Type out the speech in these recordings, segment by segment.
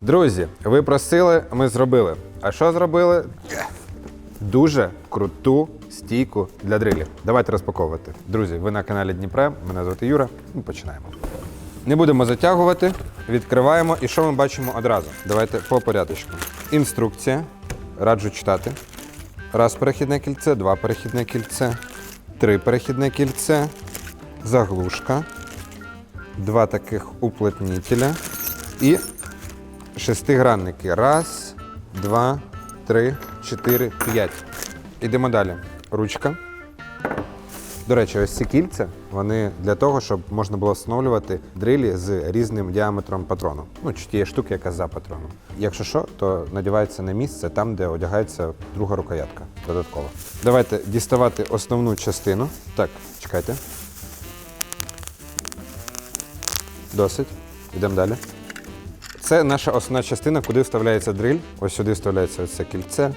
Друзі, ви просили, ми зробили. А що зробили? Дуже круту стійку для дрилів. Давайте розпаковувати. Друзі, ви на каналі Дніпре. Мене звати Юра. Ми починаємо. Не будемо затягувати, відкриваємо. І що ми бачимо одразу? Давайте по порядочку. Інструкція. Раджу читати. Раз перехідне кільце, два перехідне кільце, три перехідне кільце, заглушка, два таких уплотнителя і шестигранники. Раз, два, три, чотири, п'ять. Ідемо далі. Ручка. До речі, ось ці кільця, вони для того, щоб можна було встановлювати дрилі з різним діаметром патрону. Ну, чи тієї штуки, яка за патроном. Якщо що, то надівається на місце там, де одягається друга рукоятка додатково. Давайте діставати основну частину. Так, чекайте. Досить. Йдемо далі. Це наша основна частина, куди вставляється дриль. Ось сюди вставляється це кільце.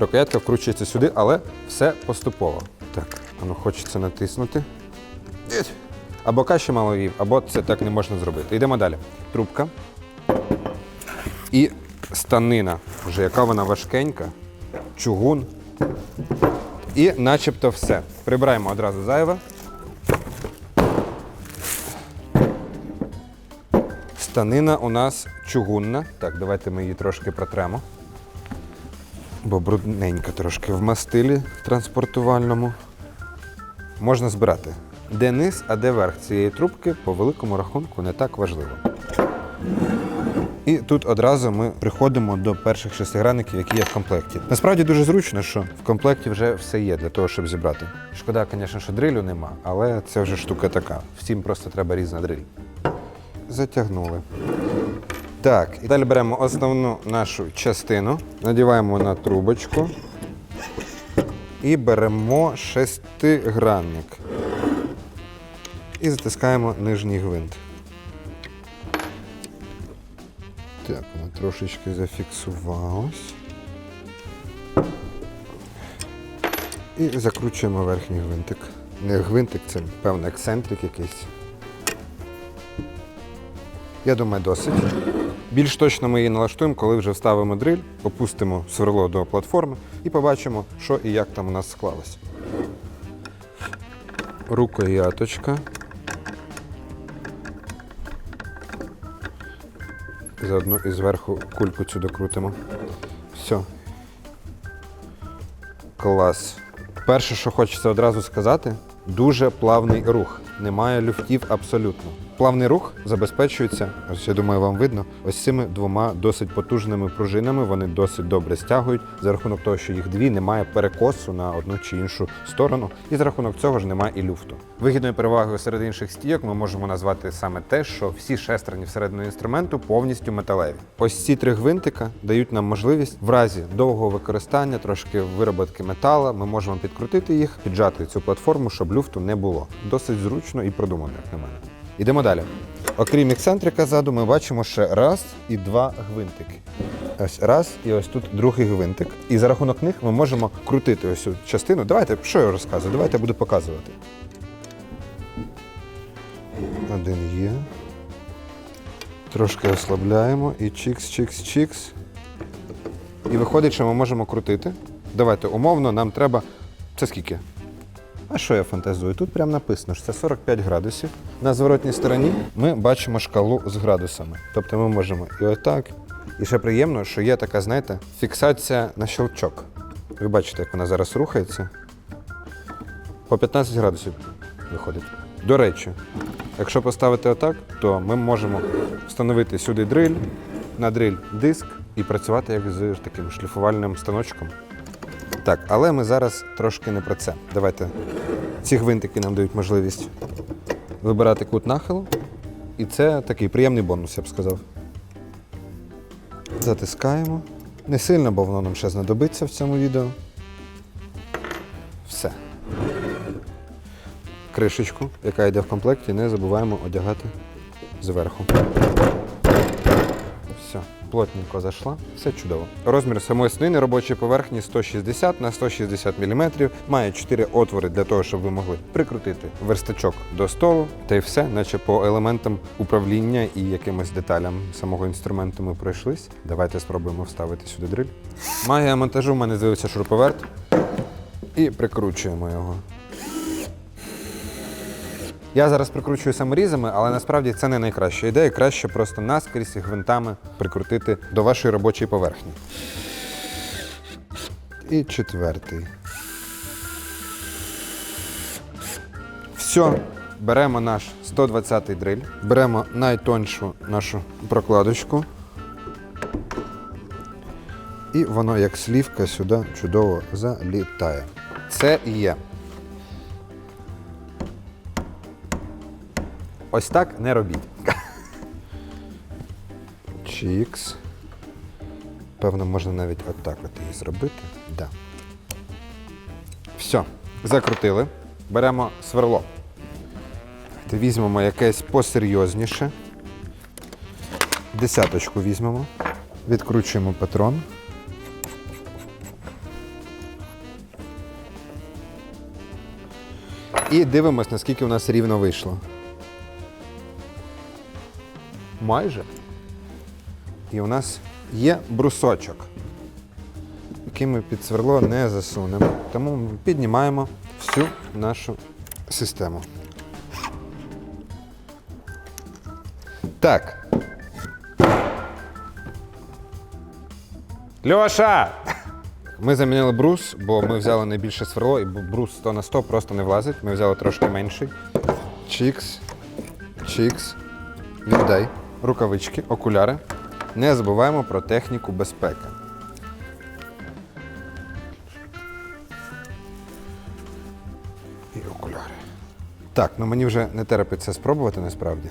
Рукоятка вкручується сюди, але все поступово. Так, воно хочеться натиснути. Або каші мало їв, або це так не можна зробити. Йдемо далі. Трубка. І станина, вже яка вона важкенька, чугун. І начебто все. Прибираємо одразу зайве. Станина у нас чугунна. Так, давайте ми її трошки протремо. Бо брудненька трошки в мастилі транспортувальному. Можна збирати. Де низ, а де верх цієї трубки, по великому рахунку, не так важливо. І тут одразу ми приходимо до перших шестигранників, які є в комплекті. Насправді дуже зручно, що в комплекті вже все є для того, щоб зібрати. Шкода, звісно, що дрилю нема, але це вже штука така. Всім просто треба різна дриль. Затягнули. Так, і далі беремо основну нашу частину, надіваємо на трубочку і беремо шестигранник. І затискаємо нижній гвинт. Так, воно трошечки зафіксувалось. І закручуємо верхній гвинтик. Не гвинтик, це певно ексцентрик якийсь. Я думаю, досить. Більш точно ми її налаштуємо, коли вже вставимо дриль, опустимо сверло до платформи і побачимо, що і як там у нас склалось. Рукояточка. Заодно і зверху кульку цю докрутимо. Все. Клас. Перше, що хочеться одразу сказати, дуже плавний рух. Немає люфтів абсолютно. Плавний рух забезпечується, ось я думаю, вам видно, ось цими двома досить потужними пружинами. Вони досить добре стягують. За рахунок того, що їх дві, немає перекосу на одну чи іншу сторону, і за рахунок цього ж немає і люфту. Вигідною перевагою серед інших стійок ми можемо назвати саме те, що всі шестерні всередину інструменту повністю металеві. Ось ці три гвинтика дають нам можливість в разі довгого використання, трошки вироботки метала, ми можемо підкрутити їх, піджати цю платформу, щоб люфту не було. Досить зручно і продумано, як на мене. Ідемо далі. Окрім ексцентрика ззаду, ми бачимо ще раз і два гвинтики. Ось раз, і ось тут другий гвинтик. І за рахунок них ми можемо крутити ось цю частину. Давайте, що я розказую? Давайте я буду показувати. Один є. Трошки ослабляємо і чікс, чікс, чікс. І виходить, що ми можемо крутити. Давайте умовно, нам треба. Це скільки? А що я фантазую? Тут прямо написано, що це 45 градусів. На зворотній стороні ми бачимо шкалу з градусами. Тобто ми можемо і отак. І ще приємно, що є така, знаєте, фіксація на щелчок. Ви бачите, як вона зараз рухається. По 15 градусів виходить. До речі, якщо поставити отак, то ми можемо встановити сюди дриль, на дриль диск і працювати як з таким шліфувальним станочком. Так, але ми зараз трошки не про це. Давайте. Ці гвинтики нам дають можливість вибирати кут нахилу. І це такий приємний бонус, я б сказав. Затискаємо. Не сильно, бо воно нам ще знадобиться в цьому відео. Все. Кришечку, яка йде в комплекті, не забуваємо одягати зверху. Плотненько зайшла, все чудово. Розмір самої свинини робочої поверхні 160 на 160 мм, має 4 отвори для того, щоб ви могли прикрутити верстачок до столу, та й все, наче по елементам управління і якимось деталям самого інструменту ми пройшлись. Давайте спробуємо вставити сюди дриль. Магія монтажу в мене з'явився шуруповерт і прикручуємо його. Я зараз прикручую саморізами, але насправді це не найкраща ідея. Краще просто наскрізь гвинтами прикрутити до вашої робочої поверхні. І четвертий. Все. Беремо наш 120-й дриль, беремо найтоншу нашу прокладочку. І воно як слівка сюди чудово залітає. Це і є. Ось так не робіть. Чікс. Певно, можна навіть отак от її зробити. Да. Все, закрутили. Беремо сверло. Візьмемо якесь посерйозніше. Десяточку візьмемо. Відкручуємо патрон. І дивимось, наскільки у нас рівно вийшло. Майже. І у нас є брусочок, який ми під сверло не засунемо. Тому ми піднімаємо всю нашу систему. Так. Льоша! Ми замінили брус, бо ми взяли найбільше сверло, і брус 100 на 100 просто не влазить. Ми взяли трошки менший. Чікс. Чікс. Віддай. Рукавички, окуляри. Не забуваємо про техніку безпеки. І окуляри. Так, ну мені вже не терпиться спробувати насправді.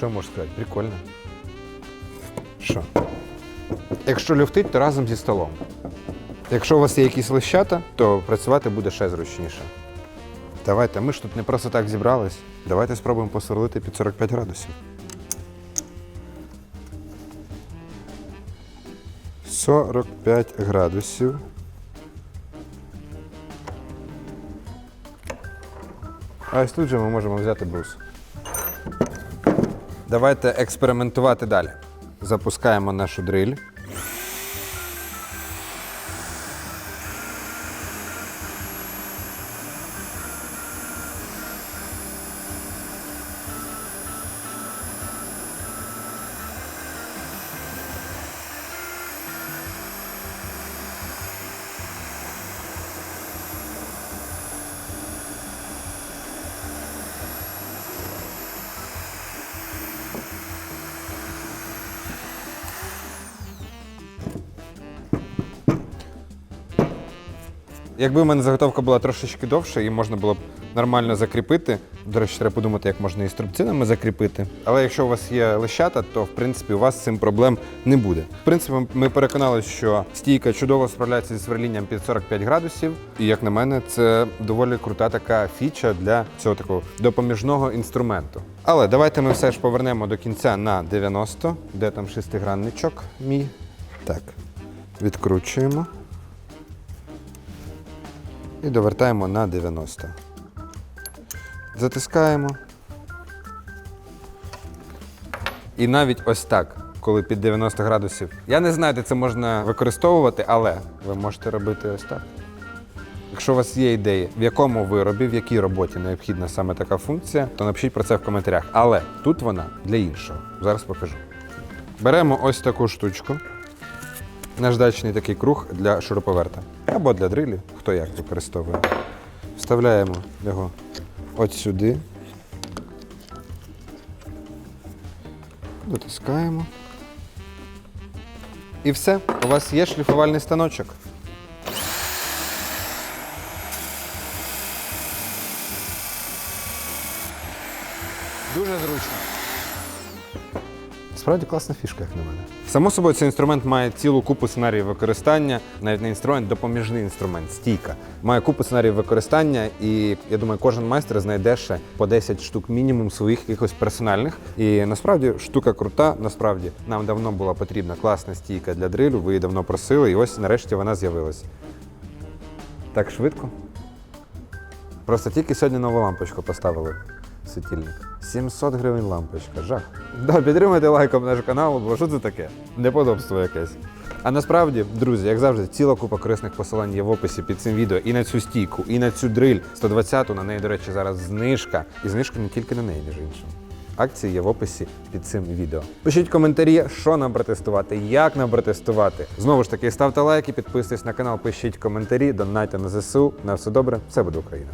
Що можу сказати? Прикольно. Що? Якщо люфтить, то разом зі столом. Якщо у вас є якісь лищата, то працювати буде ще зручніше. Давайте, ми ж тут не просто так зібрались. Давайте спробуємо посверлити під 45 градусів. 45 градусів. А ось тут же ми можемо взяти брус. Давайте експериментувати далі. Запускаємо нашу дриль. Якби в мене заготовка була трошечки довша і можна було б нормально закріпити. До речі, треба подумати, як можна і струбцинами закріпити. Але якщо у вас є лещата, то в принципі у вас з цим проблем не буде. В принципі, ми переконалися, що стійка чудово справляється зі сверлінням під 45 градусів. І як на мене, це доволі крута така фіча для цього такого допоміжного інструменту. Але давайте ми все ж повернемо до кінця на 90, де там шестигранничок мій. Так, відкручуємо і довертаємо на 90. Затискаємо. І навіть ось так, коли під 90 градусів. Я не знаю, де це можна використовувати, але ви можете робити ось так. Якщо у вас є ідеї, в якому виробі, в якій роботі необхідна саме така функція, то напишіть про це в коментарях. Але тут вона для іншого. Зараз покажу. Беремо ось таку штучку. Наждачний такий круг для шуруповерта. Або для дрилі, хто як використовує. Вставляємо його от сюди. Дотискаємо. І все, у вас є шліфувальний станочок. Справді класна фішка, як на мене. Само собою, цей інструмент має цілу купу сценаріїв використання, навіть не інструмент, допоміжний інструмент, стійка. Має купу сценаріїв використання, і я думаю, кожен майстер знайде ще по 10 штук мінімум своїх якихось персональних. І насправді штука крута. Насправді нам давно була потрібна класна стійка для дрилю. Ви її давно просили, і ось нарешті вона з'явилась. Так швидко. Просто тільки сьогодні нову лампочку поставили. Світильник. 700 гривень лампочка, жах. Да, підтримайте лайком наш канал, бо що це таке? Неподобство якесь. А насправді, друзі, як завжди, ціла купа корисних посилань є в описі під цим відео і на цю стійку, і на цю дриль 120-ту. На неї, до речі, зараз знижка. І знижка не тільки на неї, між іншим. Акції є в описі під цим відео. Пишіть коментарі, що нам протестувати, як нам протестувати. Знову ж таки, ставте лайки, підписуйтесь на канал, пишіть коментарі, донайте на ЗСУ. На все добре, все буде Україна.